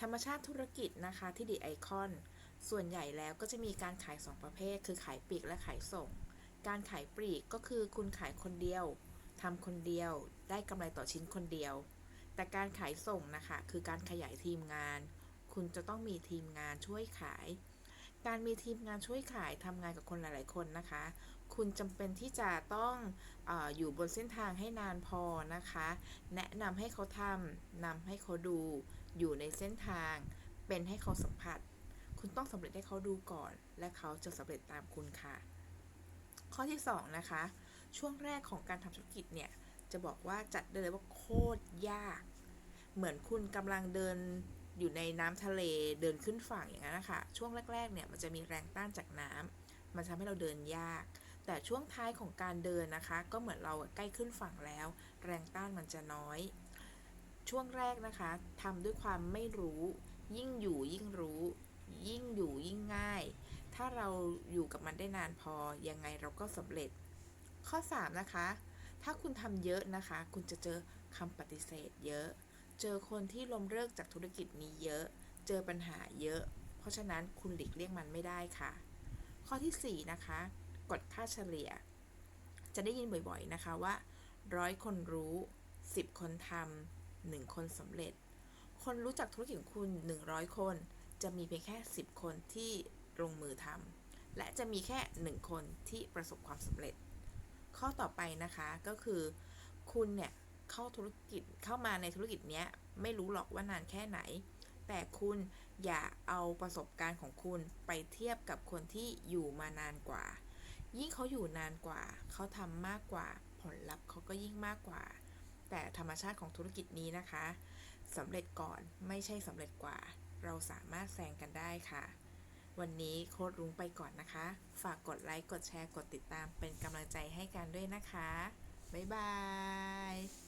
ธรรมชาติธุรกิจนะคะที่ดีไอคอน ส่วนใหญ่แล้วก็จะมีการขาย 2 ประเภท คือขายปลีกและขายส่ง การขายปลีกก็คือคุณขายคนเดียวทำคนเดียว ได้กำไรต่อชิ้นคนเดียว แต่การขายส่งนะคะ คือการขยายทีมงาน คุณจะต้องมีทีมงานช่วยขาย การมีทีมงานช่วยขายทำงานกับคนหลาย ๆ คนนะคะ คุณจำเป็นที่จะต้องอออยู่บนเส้นทางให้นานพอนะคะ แนะนำให้เขาทำนำให้เขาดู อยู่ในเส้นทาง เป็นให้เขาสัมผัส คุณต้องสำเร็จให้เขาดูก่อน และเขาจะสำเร็จตามคุณค่ะ ข้อที่ 2 นะคะ ช่วงแรกของการทำธุรกิจเนี่ย จะบอกว่าจัดได้เลยว่าโคตรยาก เหมือนคุณกำลังเดินอยู่ในน้ำทะเลเดินขึ้นฝั่งอย่างนั้นนะคะช่วงแรก ๆ เนี่ยมันจะมีแรงต้านจากน้ำมันทำให้เราเดินยาก แต่ช่วงท้ายของการเดินนะคะ ก็เหมือนเราใกล้ขึ้นฝั่งแล้ว แรงต้านมันจะน้อย ช่วงแรกนะคะทำด้วยความไม่รู้ ยิ่งอยู่ยิ่งรู้ ยิ่งอยู่ยิ่งง่าย ถ้าเราอยู่กับมันได้นานพอ ยังไงเราก็สำเร็จ ข้อ 3 นะคะ ถ้าคุณทำเยอะนะคะ คุณจะเจอคำปฏิเสธเยอะ เจอคนที่ล้มเลิกจากธุรกิจนี้เยอะ เจอปัญหาเยอะ เพราะฉะนั้นคุณหลีกเลี่ยงมันไม่ได้ค่ะ ข้อทีสี่4 นะคะกฎค่าเฉลี่ย จะได้ยินบ่อยๆนะคะว่าร้อยคนรู้ 10 คนทำ หนึ่งคนสำเร็จ คนรู้จักธุรกิจของคุณ 100 คน จะมีเพียงแค่ 10 คนที่ลงมือทำและจะมีแค่ 1 คนที่ประสบความสำเร็จ ข้อต่อไปนะคะก็คือคุณเนี่ยเข้าธุรกิจเข้ามาในธุรกิจเนี้ยไม่รู้หรอกว่านานแค่ไหน แต่คุณอย่าเอาประสบการณ์ของคุณไปเทียบกับคนที่อยู่มานานกว่า ยิ่งเขาอยู่นานกว่า เขาทำมากกว่า ผลลัพธ์เขาก็ยิ่งมากกว่า แต่ธรรมชาติของธุรกิจนี้นะคะสำเร็จก่อนไม่ใช่สำเร็จกว่า เราสามารถแซงกันได้ค่ะ วันนี้โค้ดรุ้งไปก่อนนะคะ ฝากกดไลค์ กดแชร์ กดติดตามเป็นกำลังใจให้กันด้วยนะคะ บ๊ายบาย